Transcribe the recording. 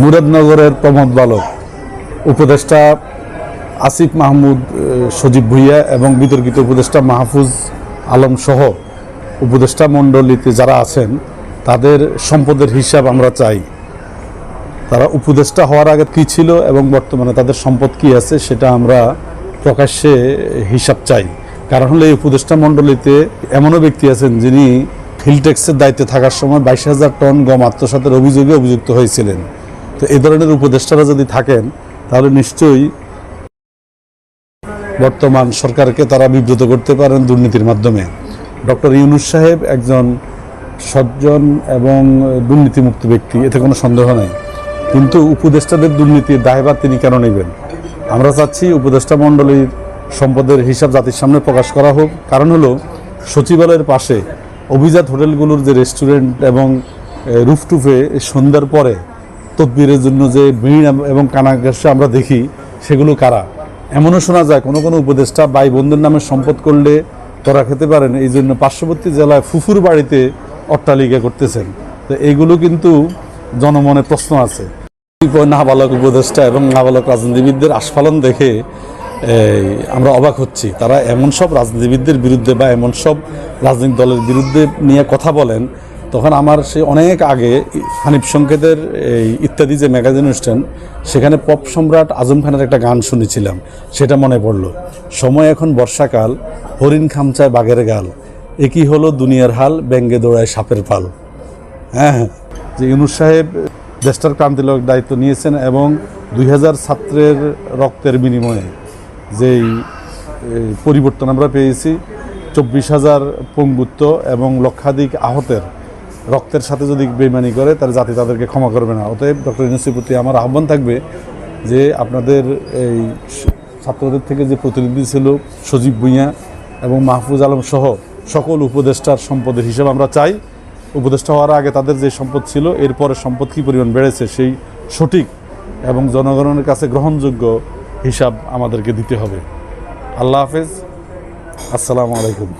মুরাদনগরের প্রমোদ বালক, উপদেষ্টা আসিফ মাহমুদ সজীব ভুইয়া এবং বিতর্কিত উপদেষ্টা মাহফুজ আলম সহ উপদেষ্টা মণ্ডলীতে যারা আছেন, তাদের সম্পদের হিসাব আমরা চাই। তারা উপদেষ্টা হওয়ার আগে কী ছিল এবং বর্তমানে তাদের সম্পদ কী আছে, সেটা আমরা প্রকাশ্যে হিসাব চাই। কারণ হলো এই উপদেষ্টা মণ্ডলীতে এমনও ব্যক্তি আছেন যিনি হিলটেক্সের দায়িত্বে থাকার সময় বাইশ হাজার টন গম আত্মসাতের অভিযোগে অভিযুক্ত হয়েছিলেন। তো এই ধরনের উপদেষ্টারা যদি থাকেন, তাহলে নিশ্চয়ই বর্তমান সরকারকে তারা বিব্রত করতে পারেন দুর্নীতির মাধ্যমে। ডক্টর ইউনুস সাহেব একজন সজ্জন এবং দুর্নীতিমুক্ত ব্যক্তি, এতে কোনো সন্দেহ নেই। কিন্তু উপদেষ্টাদের দুর্নীতির দায়ভার তিনি কেন নেবেন? আমরা চাচ্ছি উপদেষ্টা মণ্ডলীর সম্পদের হিসাব জাতির সামনে প্রকাশ করা হোক। কারণ হলো, সচিবালয়ের পাশে অভিজাত হোটেলগুলোর যে রেস্টুরেন্ট এবং রুফটুফে সন্ধ্যার পরে তদবিরের জন্য যে ভিড় এবং কানাঘাসে আমরা দেখি, সেগুলো কারা? এমনও শোনা যায়, কোনো কোনো উপদেষ্টা ভাই বন্ধুর নামে সম্পদ করলে তোরা খেতে পারেন। এই জন্য পার্শ্ববর্তী জেলায় ফুফুর বাড়িতে অট্টালিকা করতেছেন। তো এইগুলো কিন্তু জনমনে প্রশ্ন আছে। নাবালক উপদেষ্টা এবং নাবালক রাজনীতিবিদদের আস্ফালন দেখে আমরা অবাক হচ্ছি। তারা এমন সব রাজনীতিবিদদের বিরুদ্ধে বা এমন সব রাজনৈতিক দলের বিরুদ্ধে নিয়ে কথা বলেন তখন আমার সে অনেক আগে হানিফ সংকেতের এই ইত্যাদি যে ম্যাগাজিন অনুষ্ঠান, সেখানে পপ সম্রাট আজম খানের একটা গান শুনেছিলাম, সেটা মনে পড়ল। সময় এখন বর্ষাকাল, হরিণ খামচায় বাঘের গাল, একই হলো দুনিয়ার হাল, ব্যঙ্গে দৌড়ায় সাপের পাল। হ্যাঁ হ্যাঁ। যে ইউনুস সাহেব দেশটার ক্রান্তিলক দায়িত্ব নিয়েছেন এবং দুই হাজার ছাত্রের রক্তের বিনিময়ে যেই পরিবর্তন আমরা পেয়েছি, চব্বিশ হাজার পঙ্গুত্ব এবং লক্ষাধিক আহতের রক্তের সাথে যদি বেমানি করে, তাহলে জাতি তাদেরকে ক্ষমা করবে না। অতএব ডক্টর ইউনুসের প্রতি আমার আহ্বান থাকবে যে আপনাদের এই ছাত্রদের থেকে যে প্রতিনিধি ছিল সজীব ভুঁইয়া এবং মাহফুজ আলম সহ সকল উপদেষ্টার সম্পদের হিসাব আমরা চাই। উপদেষ্টা হওয়ার আগে তাদের যে সম্পদ ছিল, এরপরে সম্পদ কী পরিমাণ বেড়েছে সেই সঠিক এবং জনগণের কাছে গ্রহণযোগ্য হিসাব আমাদেরকে দিতে হবে। আল্লাহ হাফেজ। আসসালামু আলাইকুম।